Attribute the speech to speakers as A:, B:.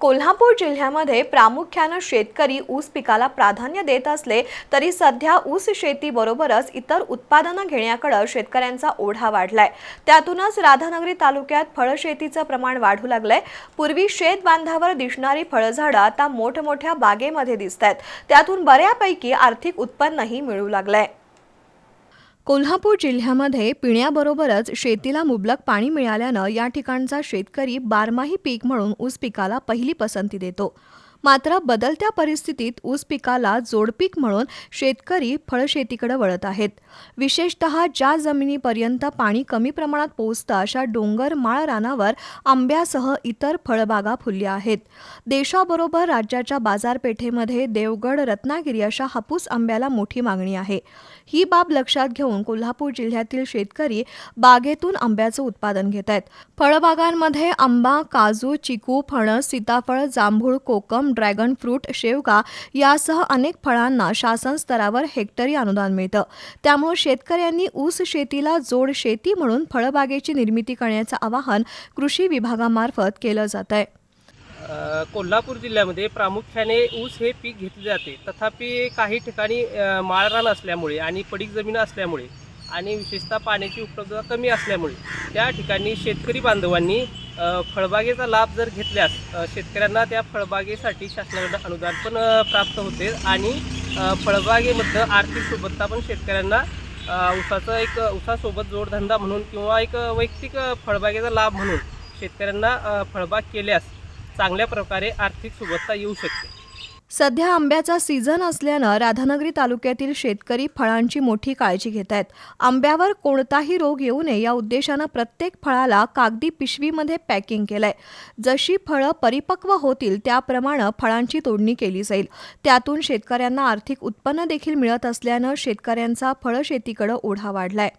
A: कोल्हापूर जिल्ह्यामध्ये प्रामुख्यानं शेतकरी ऊस पिकाला प्राधान्य देत असले तरी सध्या ऊस शेतीबरोबरच इतर उत्पादनं घेण्याकडे शेतकऱ्यांचा ओढा वाढलाय. त्यातूनच राधानगरी तालुक्यात फळशेतीचं प्रमाण वाढू लागलंय. पूर्वी शेत बांधावर दिसणारी फळझाडं आता मोठमोठ्या बागेमध्ये दिसत आहेत त्यातून बऱ्यापैकी आर्थिक उत्पन्नही मिळू लागलंय. कोल्हापूर जिल्ह्यामध्ये पिण्याबरोबरच शेतीला मुबलक पाणी मिळाल्यानं या ठिकाणचा शेतकरी बारमाही पीक म्हणून ऊस पिकाला पहिली पसंती देतो. मात्र बदलत्या परिस्थितीत ऊस पिकाला जोडपीक म्हणून शेतकरी फळशेतीकडे वळत आहेत. विशेषत ज्या जमिनीपर्यंत पाणी कमी प्रमाणात पोहोचतं अशा डोंगर माळ रानावर आंब्यासह इतर फळबागा फुलल्या आहेत. देशाबरोबर राज्याच्या बाजारपेठेमध्ये देवगड रत्नागिरी अशा हापूस आंब्याला मोठी मागणी आहे. ही बाब लक्षात घेऊन कोल्हापूर जिल्ह्यातील शेतकरी बागेतून आंब्याचं उत्पादन घेत आहेत. फळबागांमध्ये आंबा काजू चिकू फणस सीताफळ जांभूळ कोकम ड्रॅगन फ्रूट शेवगा यासह अनेक फळांना शासन स्तरावर हेक्टरी अनुदान मिळतं. त्यामुळे शेतकऱ्यांनी ऊस शेतीला जोड शेती म्हणून फळबागेची निर्मिती करण्याचं आवाहन कृषी विभागामार्फत केलं जात आहे
B: कोल्हापूर जिल्ह्यामध्ये प्रामुख्याने ऊस हे पीक घेतले जाते. तथापि काही ठिकाणी माळरान असल्यामुळे आणि पडीक जमीन असल्यामुळे आणि विशेषतः पाण्याची उपलब्धता कमी असल्यामुळे त्या ठिकाणी शेतकरी बांधवांनी फळबागेचा लाभ जर घेतल्यास शेतकऱ्यांना त्या फळबागेसाठी शासनाकडं अनुदान पण प्राप्त होते आणि फळबागेमधलं फळबागेमध्ये आर्थिक सुबत्ता पण शेतकऱ्यांना अ, ऊसाचं एक ऊसासोबत जोडधंदा म्हणून किंवा एक वैयक्तिक फळबागेचा लाभ म्हणून शेतकऱ्यांना फळबाग केल्यास चांगल्या प्रकारे आर्थिक सुबत्ता येऊ शकते.
A: सध्या आंब्याचा सीझन असल्यानं राधानगरी तालुक्यातील शेतकरी फळांची मोठी काळजी घेत आहेत. आंब्यावर कोणताही रोग येऊ नये या उद्देशानं प्रत्येक फळाला कागदी पिशवीमध्ये पॅकिंग केलंय. जशी फळं परिपक्व होतील त्याप्रमाणे फळांची तोडणी केली जाईल. त्यातून शेतकऱ्यांना आर्थिक उत्पन्न देखील मिळत असल्यानं शेतकऱ्यांचा फळशेतीकडे ओढा वाढलाय.